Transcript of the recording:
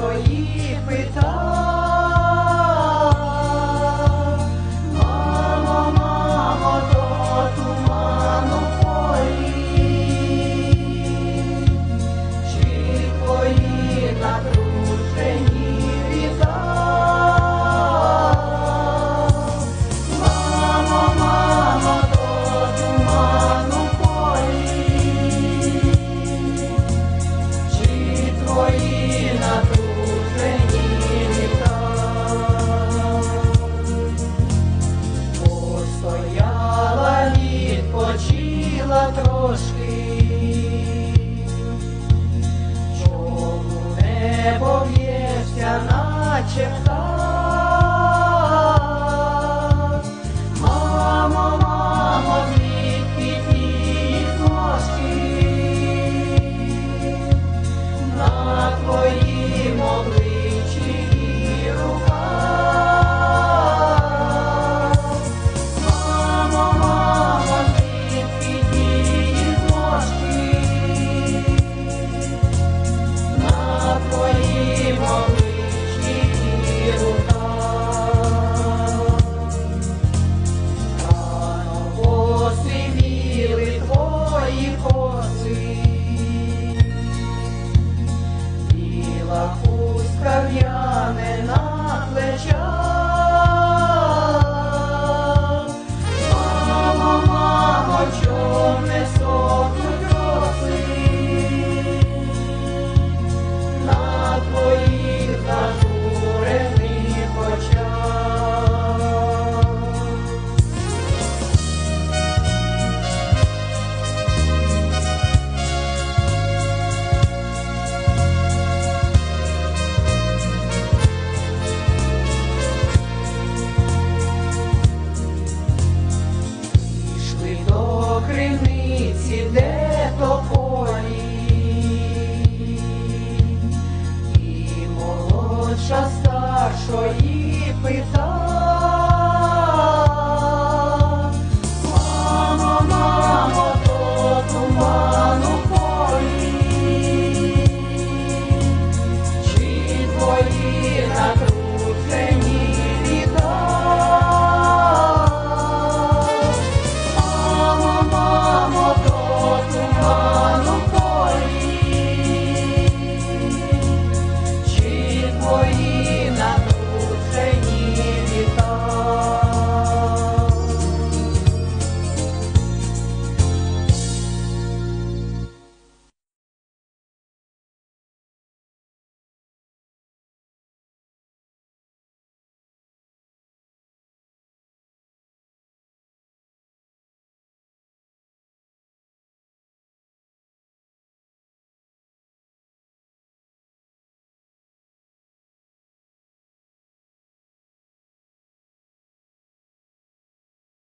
свої питання. Цвіте тополі, і молодша старшої питає. Thank you.